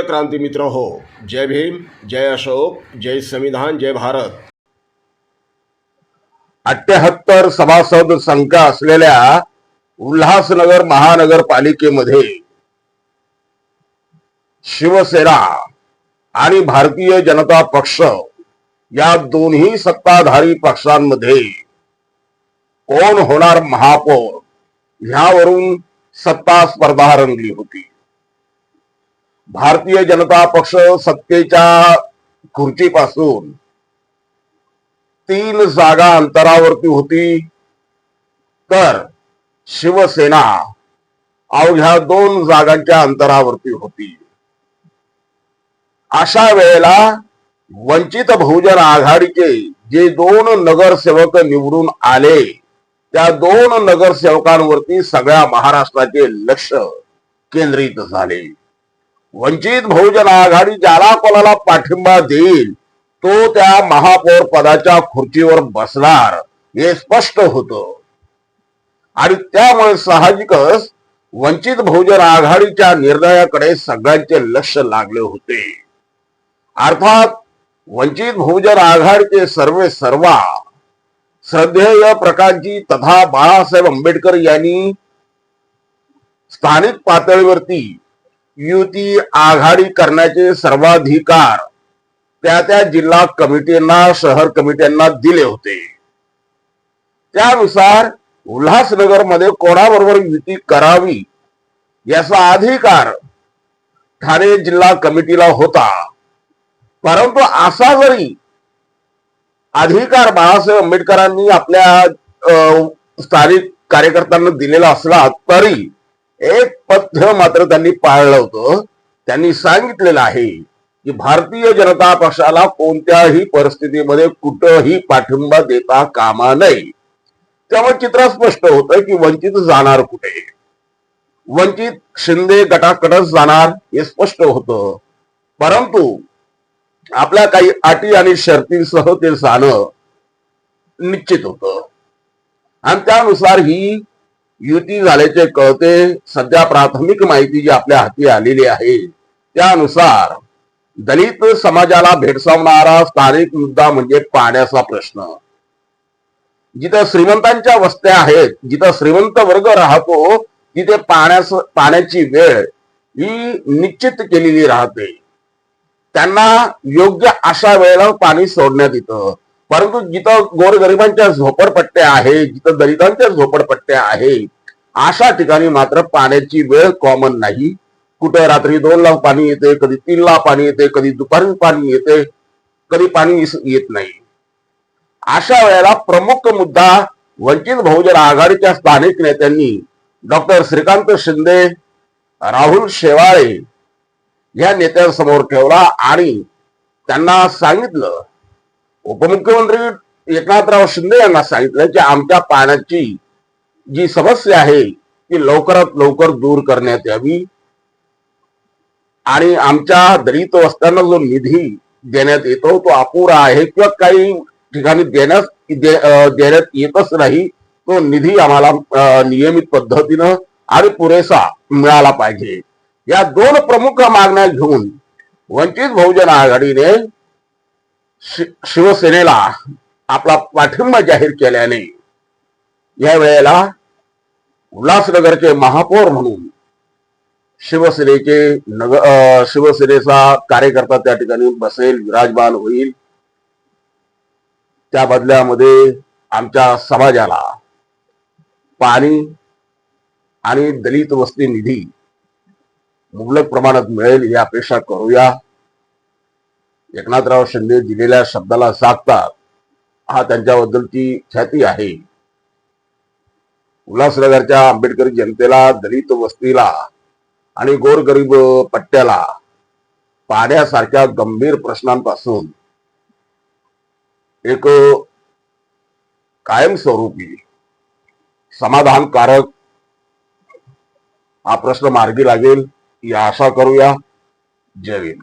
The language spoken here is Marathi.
प्रिय क्रांती मित्र हो, जय भीम, जय अशोक, जय संविधान, जय भारत। अठ्याहत्तर सभासद संख्या असलेल्या उल्हासनगर महानगरपालिकेमध्ये शिवसेना आणि भारतीय जनता पक्ष या दोन्ही सत्ताधारी पक्षांमध्ये कोण होणार महापौर ह्यावरून सत्ता स्पर्धा रंगली होती. भारतीय जनता पक्ष सत्तेच्या खुर्चीपासून तीन जागा अंतरावरती होती. तर शिवसेना अवघ्या दोन जागांच्या अंतरावरती होती. अशा वेळेला वंचित बहुजन आघाडीचे जे दोन नगरसेवक निवडून आले त्या दोन नगरसेवकांवरती सगळ्या महाराष्ट्राचे लक्ष केंद्रित झाले. वंचित बहुजन आघाडी ज्याला कोणाला पाठिंबा देईल तो त्या महापौर पदाच्या खुर्चीवर बसणार हे स्पष्ट होत. आणि त्यामुळे साहजिकच वंचित बहुजन आघाडीच्या निर्णयाकडे सगळ्यांचे लक्ष लागले होते. अर्थात वंचित बहुजन आघाडीचे सर्वे सर्वा श्रद्धेय प्रकारची तथा बाळासाहेब आंबेडकर यांनी स्थानिक पातळीवरती युती आघाडी करण्याचे सर्वाधिकार त्या त्या जिल्हा कमिटींना शहर कमिट्यांना दिले होते. त्यानुसार उल्हासनगरमध्ये कोणाबरोबर युती करावी याचा अधिकार ठाणे जिल्हा कमिटीला होता. परंतु असा जरी अधिकार बाळासाहेब आंबेडकरांनी आपल्या स्थानिक कार्यकर्त्यांना दिलेला असला तरी एक पथ्य मात्र त्यांनी पाळलं होतं. त्यांनी सांगितलेलं आहे की भारतीय जनता पक्षाला कोणत्याही परिस्थितीमध्ये कुठंही पाठिंबा देता कामा नये. त्यामुळे चित्र स्पष्ट होतं की वंचित जाणार कुठे? वंचित शिंदे गटाकडच जाणार हे स्पष्ट होतं. परंतु आपल्या काही अटी आणि शर्तींसह ते जाणं निश्चित होतं. आणि त्यानुसार ही युती झाल्याचे कळते. सध्या प्राथमिक माहिती जी आपल्या हाती आलेली आहे त्यानुसार दलित समाजाला भेडसावणारा स्थानिक मुद्दा म्हणजे पाण्याचा प्रश्न. जिथं श्रीमंतांच्या वस्त्या आहेत जिथं श्रीमंत वर्ग राहतो तिथे पाण्यास पाण्याची वेळ ही निश्चित केलेली राहते. त्यांना योग्य अशा वेळेला पाणी सोडण्यात येतं. परंतु जिथं गोरगरिबांच्या झोपडपट्ट्या आहे जिथं दलितांच्या झोपडपट्ट्या आहे अशा ठिकाणी मात्र पाण्याची वेळ कॉमन नाही. कुठे रात्री दोन लाख पाणी येते कधी तीन लाख पाणी येते कधी दुपारी पाणी येते कधी पाणी येत नाही. अशा वेळेला प्रमुख मुद्दा वंचित बहुजन आघाडीच्या स्थानिक नेत्यांनी डॉक्टर श्रीकांत शिंदे राहुल शेवाळे या नेत्यांसमोर ठेवला आणि त्यांना सांगितलं उपमुख्यमंत्री एकनाथराव शिंदे यांना सांगितलं की आमच्या पाण्याची जी समस्या आहे ती लवकरात लवकर दूर करण्यात यावी. आणि आमच्या दलित वस्त्यांना जो निधी देण्यात येतो तो अपुरा आहे किंवा काही ठिकाणी देण्यास देण्यात येतच नाही तो निधी आम्हाला नियमित पद्धतीनं आणि पुरेसा मिळाला पाहिजे. या दोन प्रमुख मागण्या घेऊन वंचित बहुजन आघाडीने शि- शिवसेनेला आपला पाठिंबा जाहीर केल्याने या वेळेला उल्हासनगरचे महापौर म्हणून शिवसेनेचे नग अं, शिवसेनेचा कार्यकर्ता त्या ठिकाणी बसेल विराजमान होईल. त्या बदल्यामध्ये आमच्या समाजाला पाणी आणि दलित वस्ती निधी मुबलक प्रमाणात मिळेल ही अपेक्षा करूया. एकनाथराव शिंदे दिलेल्या शब्दाला साधतात हा त्यांच्याबद्दलची ख्याती आहे. उल्हासनगरच्या आंबेडकरी जनतेला दलित वस्तीला आणि गोरगरीब पट्ट्याला पाण्यासारख्या गंभीर प्रश्नांपासून एक कायमस्वरूपी समाधानकारक हा प्रश्न मार्गी लागेल ही आशा करूया. जय हिंद